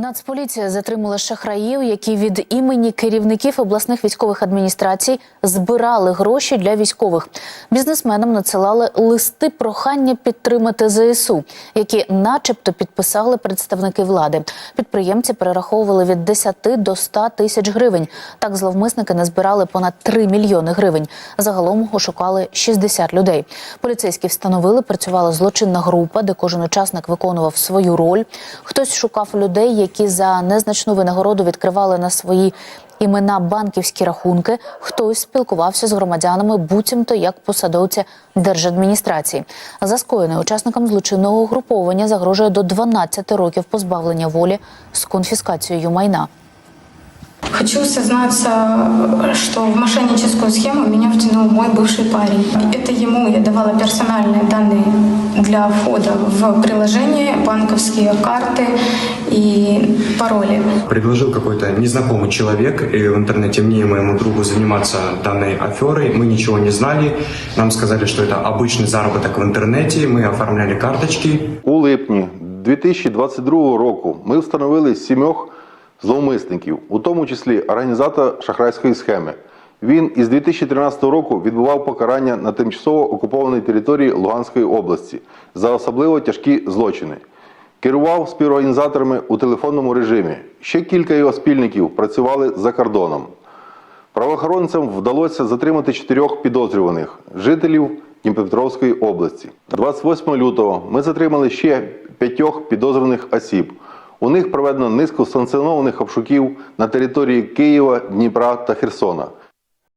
Нацполіція затримала шахраїв, які від імені керівників обласних військових адміністрацій збирали гроші для військових. Бізнесменам надсилали листи прохання підтримати ЗСУ, які, начебто, підписали представники влади. Підприємці перераховували від 10 до 100 тисяч гривень. Так зловмисники назбирали понад 3 мільйони гривень. Загалом ошукали 60 людей. Поліцейські встановили, працювала злочинна група, де кожен учасник виконував свою роль. Хтось шукав людей, які за незначну винагороду відкривали на свої імена банківські рахунки. Хтось спілкувався з громадянами, буцімто як посадовці держадміністрації. За скоєне учасникам злочинного угруповання загрожує до 12 років позбавлення волі з конфіскацією майна. Хочу сознаться, что в мошенническую схему меня втянул мой бывший парень. Это ему я давала персональные данные для входа в приложение, банковские карты и пароли. Предложил какой-то незнакомый человек и в интернете мне и моему другу заниматься данной аферой. Мы ничего не знали. Нам сказали, что это обычный заработок в интернете. Мы оформляли карточки. У липні 2022 року ми встановили сімьох зловмисників, у тому числі організатора шахрайської схеми. Він із 2013 року відбував покарання на тимчасово окупованій території Луганської області за особливо тяжкі злочини. Керував співорганізаторами у телефонному режимі. Ще кілька його спільників працювали за кордоном. Правоохоронцям вдалося затримати чотирьох підозрюваних жителів Дніпропетровської області. 28 лютого ми затримали ще п'ятьох підозрюваних осіб. У них проведено низку санкціонованих обшуків на території Києва, Дніпра та Херсона.